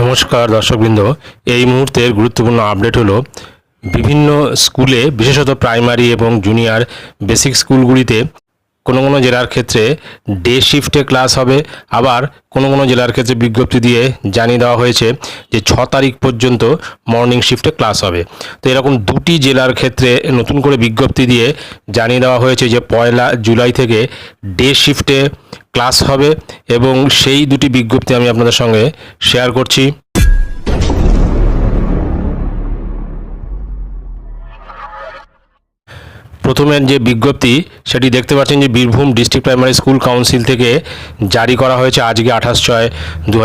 নমস্কার দর্শকবৃন্দ। এই মুহূর্তের গুরুত্বপূর্ণ আপডেট হলো, বিভিন্ন স্কুলে, বিশেষত প্রাইমারি এবং জুনিয়র বেসিক স্কুলগুলিতে কোনো কোনো জেলার ক্ষেত্রে ডে শিফটে ক্লাস হবে। আবার কোনো কোনো জেলার ক্ষেত্রে বিজ্ঞপ্তি দিয়ে জানিয়ে দেওয়া হয়েছে যে ছ তারিখ পর্যন্ত মর্নিং শিফটে ক্লাস হবে। তো এরকম দুটি জেলার ক্ষেত্রে নতুন করে বিজ্ঞপ্তি দিয়ে জানিয়ে দেওয়া হয়েছে যে পয়লা জুলাই থেকে ডে শিফটে ক্লাস হবে এবং সেই দুটি বিজ্ঞপ্তি আমি আপনাদের সঙ্গে শেয়ার করছি। প্রথমের যে বিজ্ঞপ্তি, সেটি দেখতে পাচ্ছেন যে Birbhum district primary school council থেকে জারি করা হয়েছে আজকে আঠাশ ছয় দু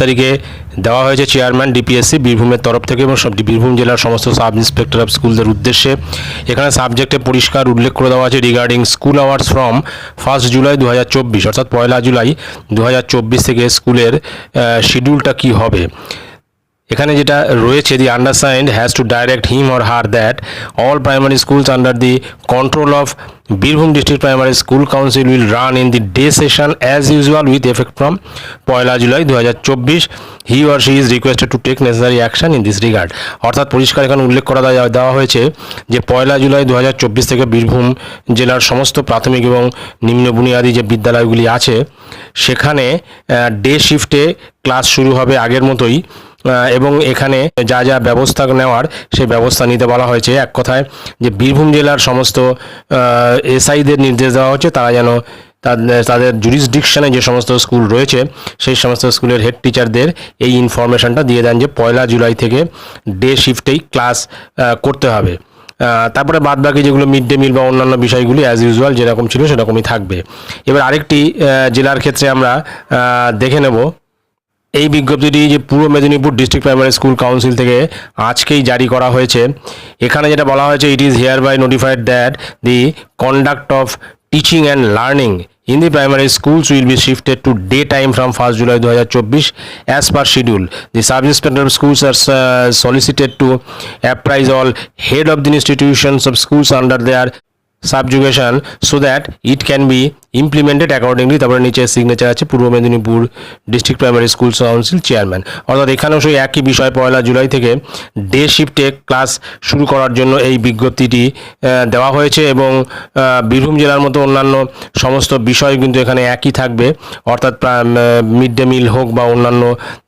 তারিখে। দেওয়া হয়েছে চেয়ারম্যান, ডিপিএসসি, বীরভূমের তরফ থেকে এবং সব বীরভূম জেলার সমস্ত সাব ইন্সপেক্টর অফ স্কুলদের উদ্দেশ্যে। এখানে সাবজেক্টে পরিষ্কার উল্লেখ করে দেওয়া আছে regarding school hours from first July দু হাজার চব্বিশ, অর্থাৎ পয়লা জুলাই দু হাজার চব্বিশ থেকে স্কুলের শিডিউলটা কী হবে। এখানে যেটা রয়েছে the undersigned has to direct him or her that all primary schools under the control of Birbhum district primary school council will run in the day session as usual with effect from পয়লা জুলাই দু হাজার চব্বিশ। He or she is requested to take necessary action in this regard অর্থাৎ পরিষ্কার এখানে উল্লেখ করা দেওয়া হয়েছে যে পয়লা জুলাই দু হাজার চব্বিশ থেকে বীরভূম জেলার সমস্ত প্রাথমিক এবং নিম্ন বুনিয়াদী যে বিদ্যালয়গুলি আছে, সেখানে ডে শিফটে ক্লাস শুরু হবে আগের মতোই। এবং এখানে যা যা ব্যবস্থা নেওয়ার সেই ব্যবস্থা নিতে বলা হয়েছে। এক কথায় যে বীরভূম জেলার সমস্ত এসআইদের নির্দেশ দেওয়া হচ্ছে, তারা যেন তাদের তাদের জুরিসডিকশনে যে সমস্ত স্কুল রয়েছে, সেই সমস্ত স্কুলের হেড টিচারদের এই ইনফরমেশনটা দিয়ে দেন যে পয়লা জুলাই থেকে ডে শিফটেই ক্লাস করতে হবে। তারপরে বাদ বাকি যেগুলো মিড ডে মিল বা অন্যান্য বিষয়গুলি অ্যাজ ইউজুয়াল যেরকম ছিল সেরকমই থাকবে। এবার আরেকটি জেলার ক্ষেত্রে আমরা দেখে নেব। এই বিজ্ঞপ্তিটি যে Purba Medinipur district primary school council থেকে আজকেই জারি করা হয়েছে। এখানে যেটা বলা হয়েছে it is hereby notified that the conduct of teaching and learning in the primary schools will be shifted to day time from first July দু হাজার চব্বিশ as per schedule the subject schools are solicited to apprise all head of the institutions of schools under their subjugation so that it can be implemented accordingly তারপরে নিচে signature আছে, Purba Medinipur district primary school council chairman অর্থাৎ এখানেও সেই একই বিষয়, পয়লা জুলাই থেকে day শিফটে ক্লাস শুরু করার জন্য এই বিজ্ঞপ্তিটি দেওয়া হয়েছে এবং বীরভূম জেলার মতো অন্যান্য সমস্ত বিষয় কিন্তু এখানে একই থাকবে। অর্থাৎ মিড ডে মিল হোক বা অন্যান্য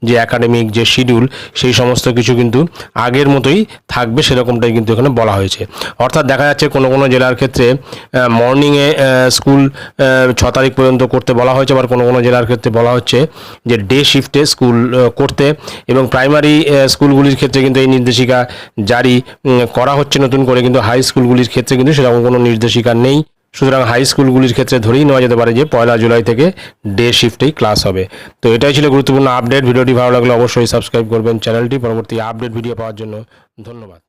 যে একাডেমিক যে শিডিউল সেই সমস্ত কিছু কিন্তু আগের মতোই থাকবে, সেরকমটাই কিন্তু এখানে বলা হয়েছে। অর্থাৎ দেখা যাচ্ছে কোনো কোনো জেলার ক্ষেত্রে মর্নিংয়ে স্কুল ছ তারিখ পর্যন্ত করতে বলা হয়েছে আবার কোনো কোনো জেলার ক্ষেত্রে বলা হচ্ছে যে ডে শিফটে স্কুল করতে এবং প্রাইমারি স্কুলগুলির ক্ষেত্রে কিন্তু এই নির্দেশিকা জারি করা হচ্ছে নতুন করে কিন্তু হাই স্কুলগুলির ক্ষেত্রে কিন্তু সেরকম কোনো নির্দেশিকা নেই। সুতরাং হাই স্কুলগুলির ক্ষেত্রে ধরেই নেওয়া যেতে পারে যে পয়লা জুলাই থেকে ডে শিফটেই ক্লাস হবে। তো এটাই ছিল গুরুত্বপূর্ণ আপডেট ভিডিওটি ভালো লাগলে অবশ্যই সাবস্ক্রাইব করবেন। চ্যানেলটি পরবর্তী আপডেট ভিডিও পাওয়ার জন্য ধন্যবাদ।